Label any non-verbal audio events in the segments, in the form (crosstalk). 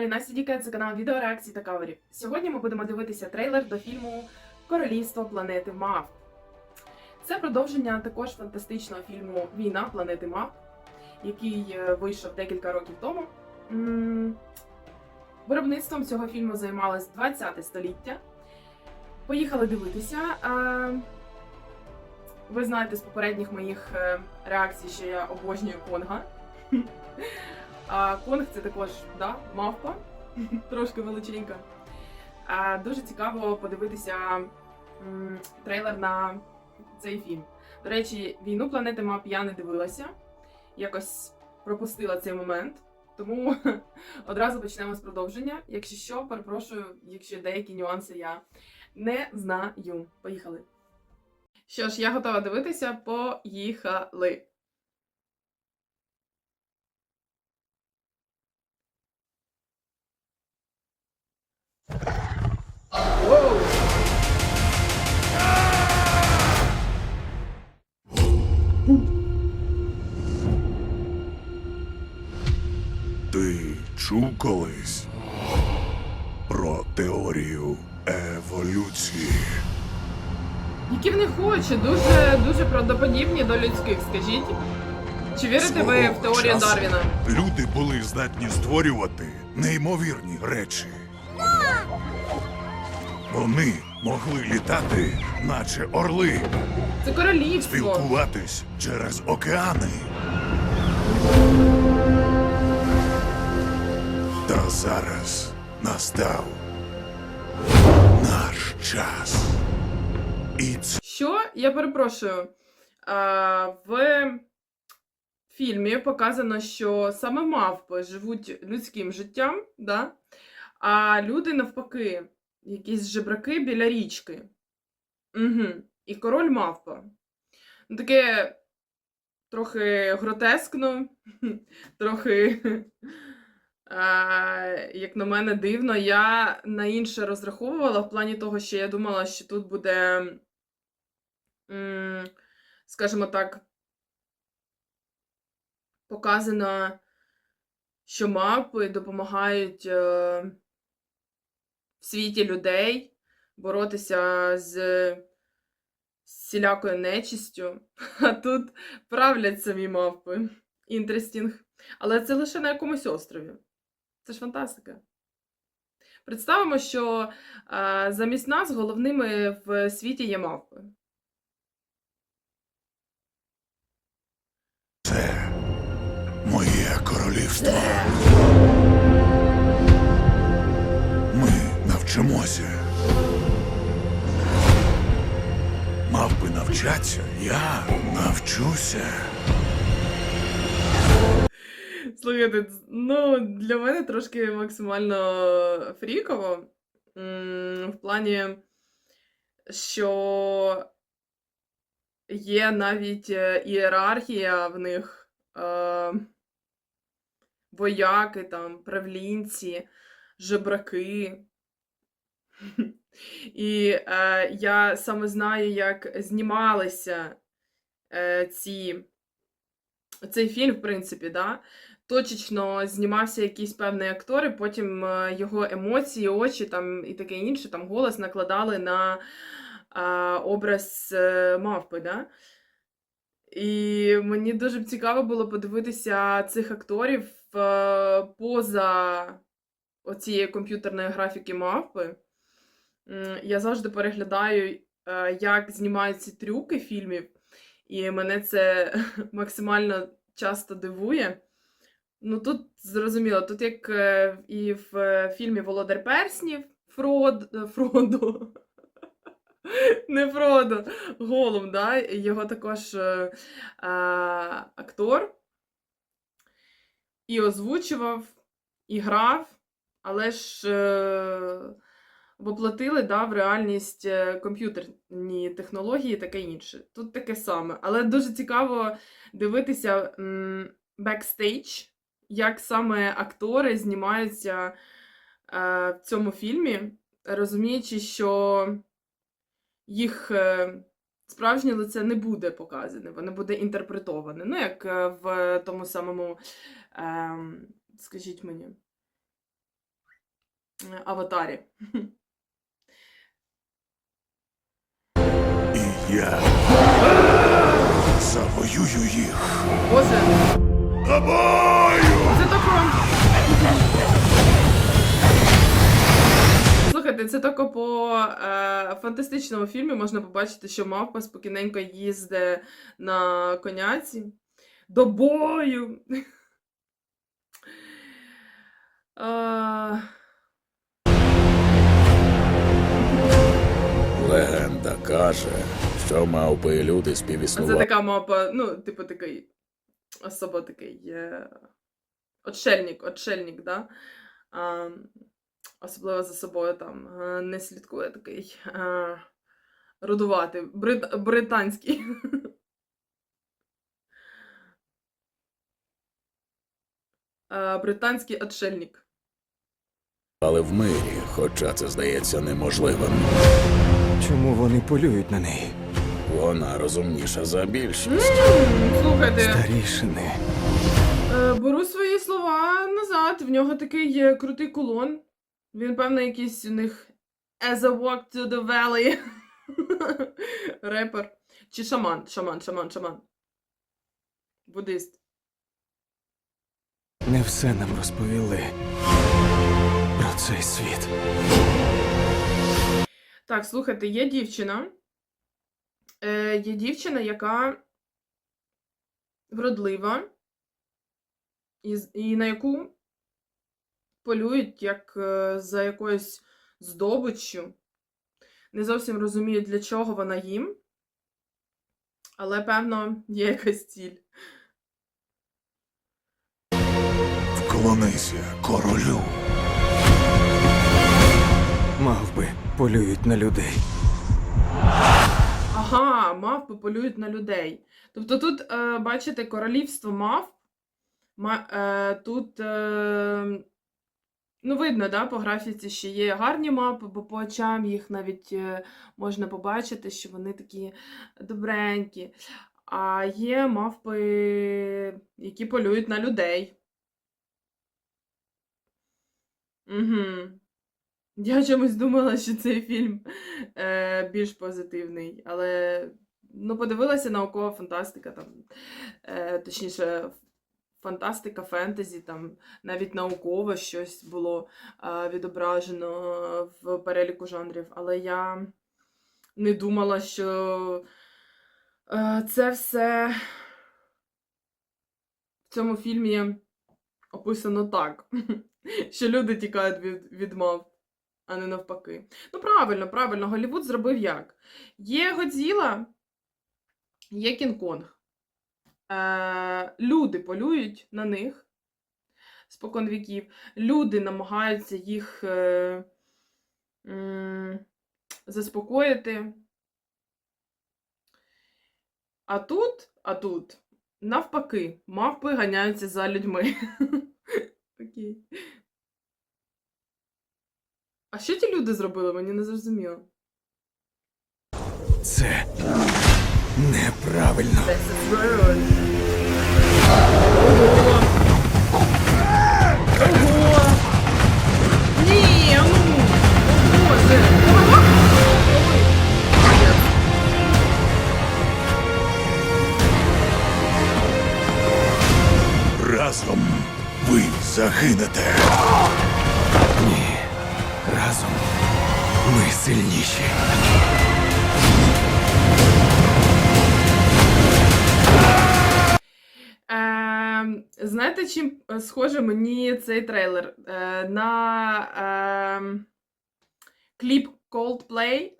каналі Настя Діка, це канал відеореакцій та каверів. Сьогодні ми будемо дивитися трейлер до фільму Королівство планети Мав. Це продовження також фантастичного фільму Війна планети Мав, який е, вийшов декілька років тому. Виробництвом цього фільму займалось 20 століття. Поїхали дивитися. Ви знаєте з попередніх моїх е, реакцій, що я обожнюю Конга. (laughs) А Конг це також да, мавпа, (laughs) трошки величенька. А, дуже цікаво подивитися м, трейлер на цей фільм. До речі, війну планети мап я не дивилася, якось пропустила цей момент. Тому (laughs) одразу почнемо з продовження. Якщо що, перепрошую, якщо деякі нюанси я не знаю. Поїхали. Що ж, я готова дивитися. Поїхали. Чув колись про теорію еволюції? Які вони хочуть, дуже дуже правдоподібні до людських, скажіть. Чи вірите ви в теорію часу Дарвіна? Люди були здатні створювати неймовірні речі. Вони могли літати, наче орли, Це королівство. спілкуватись через океани. Та зараз настав наш час. І це Що? Я перепрошую. А, в фільмі показано, що саме мавпи живуть людським життям, да? а люди навпаки, якісь жебраки біля річки. Угу. І король мавпа. Ну, таке трохи гротескно, (laughs) трохи, як на мене, дивно. Я на інше розраховувала в плані того, що я думала, що тут буде скажімо так, показано, що мапи допомагають е, в світі людей боротися з всілякою нечистю, (laughs) а тут правлять самі мавпи. Інтерестінг. Але це лише на якомусь острові. Це ж фантастика. Представимо, що е, замість нас головними в світі є мавпи. Це моє королівство. Ми навчимося. Мав би навчатися, я навчуся. Слухайте, ну для мене трошки максимально фріково. В плані, що є навіть е, ієрархія в них, е, вояки, там, правлінці, жебраки. І е, я саме знаю, як знімалися е, ці, цей фільм, в принципі, да? Точечно знімався якийсь певний актор, і потім е, його емоції, очі там, і таке інше, там голос накладали на е, образ е, мавпи. Да? І мені дуже б цікаво було подивитися цих акторів поза оцієї комп'ютерної графіки мавпи. Я завжди переглядаю, як знімаються трюки фільмів, і мене це (laughs) максимально часто дивує. Ну тут зрозуміло, тут як е, і в е, фільмі Володар Перснів Фрод, е, Фродо. (laughs) Не Фродо, Голум, да? його також а, актор і озвучував, і грав, але ж е, воплотили да, в реальність комп'ютерні технології і таке інше. Тут таке саме. Але дуже цікаво дивитися бекстейдж, як саме актори знімаються е, в цьому фільмі, розуміючи, що їх е, справжнє лице не буде показане, воно буде інтерпретоване. Ну, як е, в тому самому, ем, скажіть мені, аватарі. І я (laughs) завоюю їх. Боже, Тобою! це тако. Слухайте, це тако по е, фантастичному фільмі можна побачити, що мавпа спокійненько їздить на коняці до бою. Е, Легенда каже, що мавпи і люди Це така мапа, ну, типу, такий особо такий е, отшельник, отшельник, да? А, особливо за собою там е, не слідкує такий е, рудуватий, брит, британський. (laughs) Британський отшельник. Але в мирі, хоча це здається неможливим. Чому вони полюють на неї? Вона розумніша за більшість. Слухайте, Старішини. Е, Беру свої слова назад. В нього такий є крутий кулон. Він, певно, якийсь у них As I walk to the valley. (laughs) Репер. Чи шаман, шаман, шаман, шаман. Буддист. Не все нам розповіли про цей світ. Так, слухайте, є дівчина. Е, є дівчина, яка вродлива, і, і на яку полюють як е, за якоюсь здобиччю. Не зовсім розумію, для чого вона їм. Але, певно, є якась ціль. Вклонися королю. Мавби полюють на людей. Ага, мавпи полюють на людей. Тобто тут, е, бачите, королівство мавп. Ма, е, тут, е, ну, видно, да, по графіці, що є гарні мавпи, бо по очам їх навіть можна побачити, що вони такі добренькі. А є мавпи, які полюють на людей. Угу. Я чомусь думала, що цей фільм е, більш позитивний, але ну, подивилася наукова фантастика, там, е, точніше, фантастика, фентезі, там навіть науково щось було е, відображено в переліку жанрів. Але я не думала, що е, це все в цьому фільмі описано так, (laughs) що люди тікають від, від мав а не навпаки. Ну, правильно, правильно, Голлівуд зробив як? Є Годзіла, є Кінг-Конг. Е, люди полюють на них спокон віків. Люди намагаються їх е, м, заспокоїти. А тут, а тут, навпаки, мавпи ганяються за людьми. (laughs) Окей. А що ті люди зробили? Мені не зрозуміло. Це неправильно. Road. Ого! Ні, ну! О, Боже! Разом ви загинете. Ні. Разом ми сильніші. Знаєте, чим е, схоже мені цей трейлер? Е, на ем, кліп Coldplay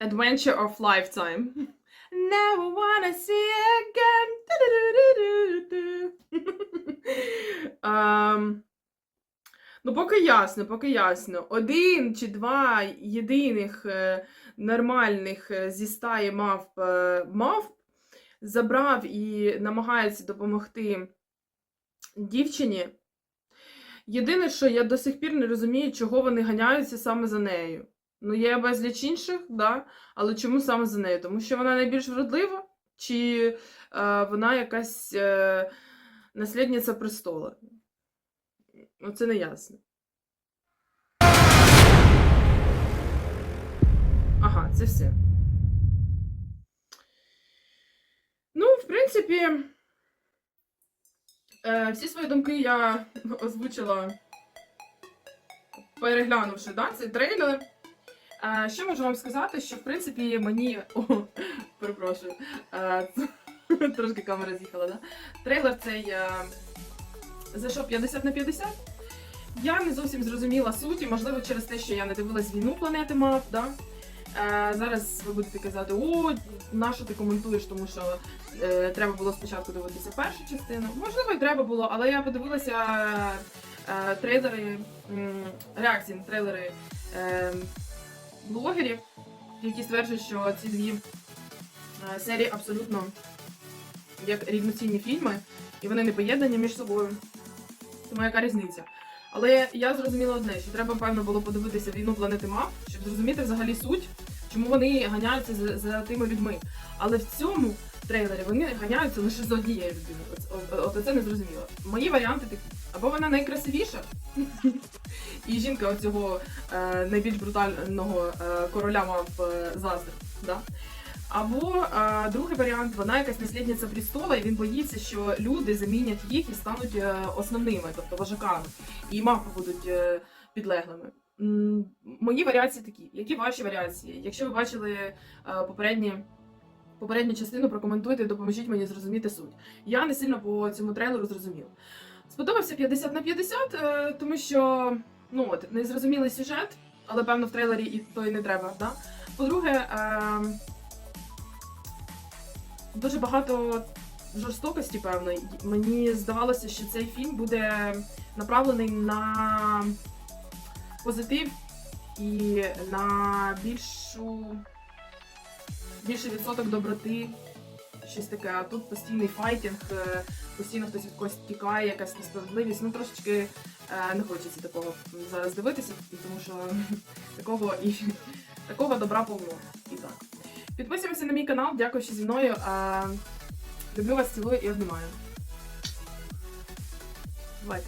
Adventure of Lifetime. Never wanna see again. Ту-ду-ду-ду-ду. (laughs) Ну, поки ясно, поки ясно. Один чи два єдиних е, нормальних е, зі стаї мавп е, мавп забрав і намагається допомогти дівчині. Єдине, що я до сих пір не розумію, чого вони ганяються саме за нею. Ну, є безліч інших, да? але чому саме за нею? Тому що вона найбільш вродлива, чи е, вона якась е, наслідниця престола? Ну це не ясно. Ага, це все. Ну, в принципі, е, всі свої думки я озвучила, переглянувши да, цей трейлер. Е, що можу вам сказати, що в принципі мені. О, перепрошую. Е, трошки камера з'їхала, да? Трейлер цей зайшов 50 на 50. Я не зовсім зрозуміла суті, можливо, через те, що я не дивилась війну планети мав. Да? Е, зараз ви будете казати, о, на що ти коментуєш, тому що е, треба було спочатку дивитися першу частину. Можливо, і треба було, але я подивилася е, трейлери, реакції на трейлери е, блогерів, які стверджують, що ці дві е, серії абсолютно як рівноцінні фільми, і вони не поєднані між собою. Тому яка різниця? Але я зрозуміла одне, що треба, певно, було подивитися війну планети Мав, щоб зрозуміти взагалі суть, чому вони ганяються за, за тими людьми. Але в цьому трейлері вони ганяються лише за однією людиною. От, от, от це не зрозуміло. Мої варіанти такі. Або вона найкрасивіша, (laughs) і жінка оцього е, найбільш брутального е, короля мав е, заздрив. Або е, другий варіант, вона якась наслідниця престола, і він боїться, що люди замінять їх і стануть е, основними, тобто вожаками, і мавпи будуть е, підлеглими. Мої варіації такі. Які ваші варіації? Якщо ви бачили е, попередні. Попередню частину прокоментуйте, допоможіть мені зрозуміти суть. Я не сильно по цьому трейлеру зрозуміла. Сподобався 50 на 50, е, тому що ну от незрозумілий сюжет, але певно в трейлері і то і не треба. Да? По-друге, е, дуже багато жорстокості, певно. Мені здавалося, що цей фільм буде направлений на позитив і на більшу більший відсоток доброти. Щось таке, а тут постійний файтінг, е, постійно хтось від когось тікає, якась несправедливість. Ну трошечки е, не хочеться такого зараз дивитися, тому що (laughs) такого і такого добра повно. І так. Підписуємося на мій канал, дякую, що зі мною. А... люблю вас, цілую і обнімаю. Бувайте.